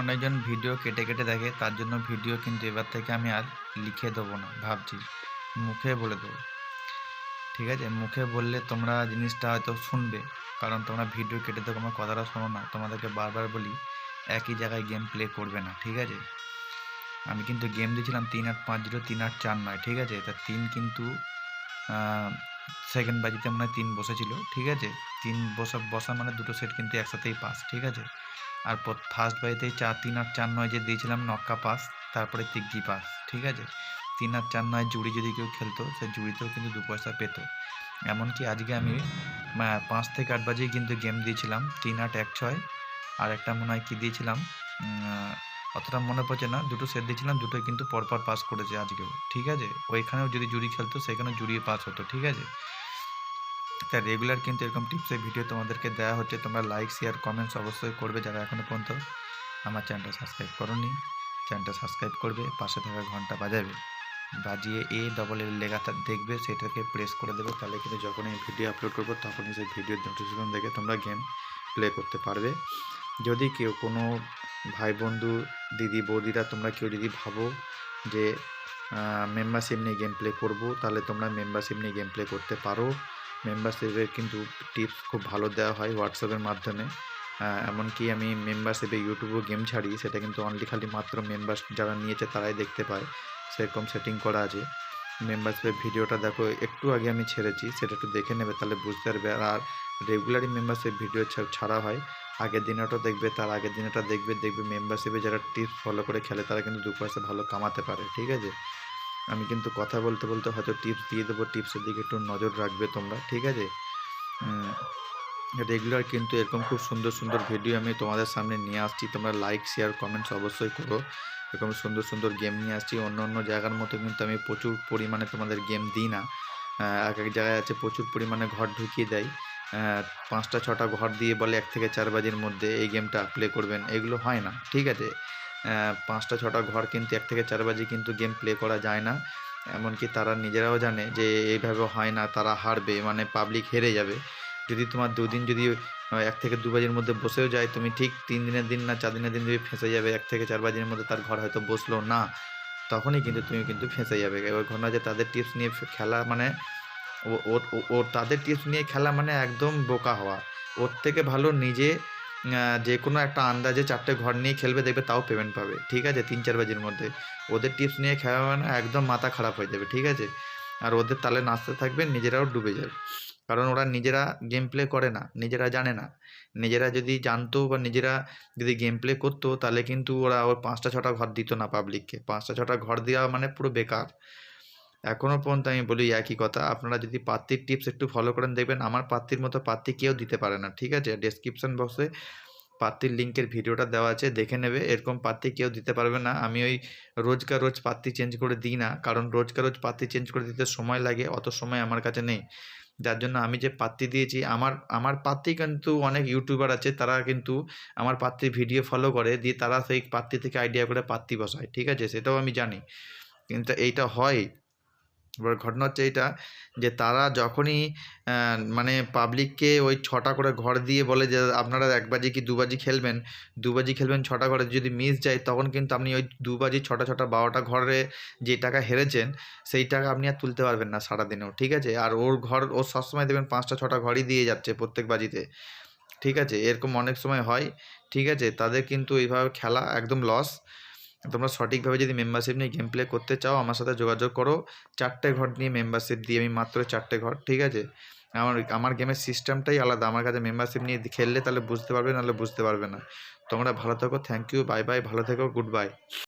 অনেকজন ভিডিও কেটে কেটে দেখে, তার জন্য ভিডিও কিন্তু এবার থেকে আমি আর লিখে দেবো না, ভাবছি। মুখে বলে দেবো। ঠিক আছে? মুখে বললে তোমরা জিনিসটা হয়তো শুনবে, কারণ তোমরা ভিডিও কেটে দেখো, আমার কথাটা শোনো না। তোমাদেরকে বারবার বলি, একই জায়গায় গেম প্লে করবে না, ঠিক আছে? আমি কিন্তু গেম দিয়েছিলাম তিন আট পাঁচ জিরো, তিন আট চার নয়, ঠিক আছে? তা তিন কিন্তু সেকেন্ড বাজিতে মনে হয় তিন বসেছিল, ঠিক আছে? তিন বসা বসা মানে দুটো সেট কিন্তু একসাথেই পাস ঠিক আছে? আর ফার্স্ট বাজিতেই চার, তিন আট চার নয় যে দিয়েছিলাম নক্কা পাস, তারপরে তিগ্গি পাস, ঠিক আছে? তিন আট চার নয় জুড়ি যদি কেউ খেলতো, সে জুড়িতেও কিন্তু দু পয়সা পেত। এমনকি আজকে আমি পাঁচ থেকে আট বাজেই কিন্তু গেম দিয়েছিলাম, তিন আট এক ছয়, আর একটা মনে হয় কী দিয়েছিলাম অতটা মনে পড়ছে না, দুটো সেট দিয়েছিলাম, দুটোই কিন্তু পরপর পাস করেছে আজকেও, ঠিক আছে? ওইখানেও যদি জুড়ি খেলতো, সেখানেও জুড়িয়ে পাস হতো, ঠিক আছে? তা রেগুলার কিন্তু এরকম টিপসের ভিডিও তোমাদেরকে দেওয়া হচ্ছে। তোমরা লাইক শেয়ার কমেন্টস অবশ্যই করবে যারা এখনও পর্যন্ত আমার চ্যানেলটা সাবস্ক্রাইব করোনি। চ্যানেলটা সাবস্ক্রাইব করবে, পাশে থাকা ঘণ্টা বাজাবে। বাজিয়ে এ ডবল এর লেখাটা দেখবে, সেটাকে প্রেস করে দেবে। তাহলে কিন্তু যখন এই ভিডিও আপলোড করব, তখনই সেই ভিডিওর নোটিফিকেশন দেখে তোমরা গেম প্লে করতে পারবে। যদি কেউ কোনো ভাই বন্ধু দিদি, বৌদিরা, তোমরা কেউ যদি ভাবো যে মেম্বারশিপ নিয়ে গেম প্লে করব, তাহলে তোমরা মেম্বারশিপ নিয়ে গেম প্লে করতে পারো। মেম্বারশিপের কিন্তু টিপস খুব ভালো দেওয়া হয় হোয়াটসঅ্যাপের মাধ্যমে। এমনকি আমি মেম্বারশিপে ইউটিউবেও গেম ছাড়ি, সেটা কিন্তু অনলি খালি মাত্র মেম্বার যারা নিয়েছে তারাই দেখতে পায়। সেরকম সেটিং করা আছে। মেম্বারশিপের ভিডিওটা দেখো, একটু আগে আমি ছেড়েছি, সেটা একটু দেখে নেবে, তাহলে বুঝতে পারবে। আর রেগুলারই মেম্বারশিপ ভিডিও ছাড়া হয়। আগের দিনেরটা দেখবে, তার আগের দিনেটা দেখবে দেখবে মেম্বারশিপে যারা টিপস ফলো করে খেলে, তারা কিন্তু দু পয়সা ভালো কামাতে পারে, ঠিক আছে? আমি কিন্তু কথা বলতে বলতে হয়তো টিপস দিয়ে দেবো। টিপসের দিকে একটু নজর রাখবে তোমরা, ঠিক আছে? রেগুলার কিন্তু এরকম খুব সুন্দর সুন্দর ভিডিও আমি তোমাদের সামনে নিয়ে আসছি। তোমরা লাইক শেয়ার কমেন্টস অবশ্যই করো। এরকম সুন্দর সুন্দর গেম নিয়ে আসছি। অন্য অন্য জায়গার মতো কিন্তু আমি প্রচুর পরিমাণে তোমাদের গেম দিই না। এক এক জায়গায় আছে প্রচুর পরিমাণে ঘর ঢুকিয়ে দেয়। পাঁচটা ছটা ঘর দিয়ে বলে এক থেকে চার বাজির মধ্যে এই গেমটা প্লে করবেন। এগুলো হয় না, ঠিক আছে? পাঁচটা, ছটা ঘর কিন্তু এক থেকে চার বাজে কিন্তু গেম প্লে করা যায় না। এমনকি তারা নিজেরাও জানে যে এইভাবে হয় না, তারা হারবে মানে পাবলিক হেরে যাবে। যদি তোমার দুদিন যদি এক থেকে দু বাজির মধ্যে বসেও যায়, তুমি ঠিক তিন দিনের দিন না চার দিনের দিন যদি ফেঁসে যাবে, এক থেকে চার বাজির মধ্যে তার ঘর হয়তো বসল না, তখনই কিন্তু তুমি কিন্তু ফেঁসে যাবে। এবার ঘটনা যে তাদের টিপস নিয়ে খেলা মানে ও তাদের টিপস নিয়ে খেলা মানে একদম বোকা হওয়া। ওর থেকে ভালো নিজে যে কোনো একটা আন্দাজে চারটে ঘর নিয়ে খেলবে, দেখবে তাও পেমেন্ট পাবে। ঠিক আছে? তিন, চার বাজির মধ্যে। ওদের টিপস নিয়ে খেলা মানে একদম মাথা খারাপ হয়ে যাবে, ঠিক আছে? আর ওদের তালে নাচতে থাকবে, নিজেরাও ডুবে যাবে। কারণ ওরা নিজেরা গেম প্লে করে না, নিজেরা জানে না। নিজেরা যদি জানতো বা নিজেরা যদি গেম প্লে করতো, তাহলে কিন্তু ওরা ওর পাঁচটা, ছটা ঘর দিত না পাবলিককে পাঁচটা, ছটা ঘর দেওয়া মানে পুরো বেকার। এখনও পর্যন্ত আমি বলি একই কথা। আপনারা যদি পাত্রির টিপস একটু ফলো করেন, দেখবেন আমার পাত্রির মতো পাত্রি কেউ দিতে পারে না, ঠিক আছে? ডেসক্রিপশন বক্সে পাত্রির লিঙ্কের ভিডিওটা দেওয়া আছে, দেখে নেবে। এরকম পাত্রি কেউ দিতে পারবে না। আমি ওই রোজকার রোজ পাত্রি চেঞ্জ করে দিই না, কারণ রোজকার রোজ পাত্রি চেঞ্জ করে দিতে সময় লাগে, অত সময় আমার কাছে নেই। যার জন্য আমি যে পাত্রি দিয়েছি, আমার আমার পাত্রি কিন্তু অনেক ইউটিউবার আছে, তারা কিন্তু আমার পাত্রির ভিডিও ফলো করে, দিয়ে তারা সেই পাত্রি থেকে আইডিয়া করে পাত্রি বসায়, ঠিক আছে? সেটাও আমি জানি। কিন্তু এইটা হয় এবার ঘটনা হচ্ছে এইটা যে তারা যখনই মানে পাবলিককে ওই ছটা করে ঘর দিয়ে বলে যে আপনারা এক বাজি কি দু বাজি খেলবেন, দু বাজি খেলবেন ছটা ঘরে যদি মিস যায় তখন কিন্তু আপনি ওই দু বাজি, ছটা ছটা, বারোটা ঘরে যে টাকা হেরেছেন সেই টাকা আপনি আর তুলতে পারবেন না সারাদিনেও, ঠিক আছে? আর ওর ঘর, ও সবসময় দেবেন পাঁচটা, ছটা ঘরই দিয়ে যাচ্ছে প্রত্যেক বাজিতে, ঠিক আছে? এরকম অনেক সময় হয়, ঠিক আছে? তাদের কিন্তু এইভাবে খেলা একদম লস তোমরা সঠিকভাবে যদি মেম্বারশিপ নিয়ে গেম প্লে করতে চাও, আমার সাথে যোগাযোগ করো। চারটে ঘর নিয়ে মেম্বারশিপ দিয়ে আমি মাত্র চারটে ঘর, ঠিক আছে? আমার আমার গেমের সিস্টেমটাই আলাদা। আমার কাছে মেম্বারশিপ নিয়ে খেললে তাহলে বুঝতে পারবে, নাহলে বুঝতে পারবে না। তোমরা ভালো থাকো থ্যাংক ইউ বাই বাই ভালো থেকো গুড বাই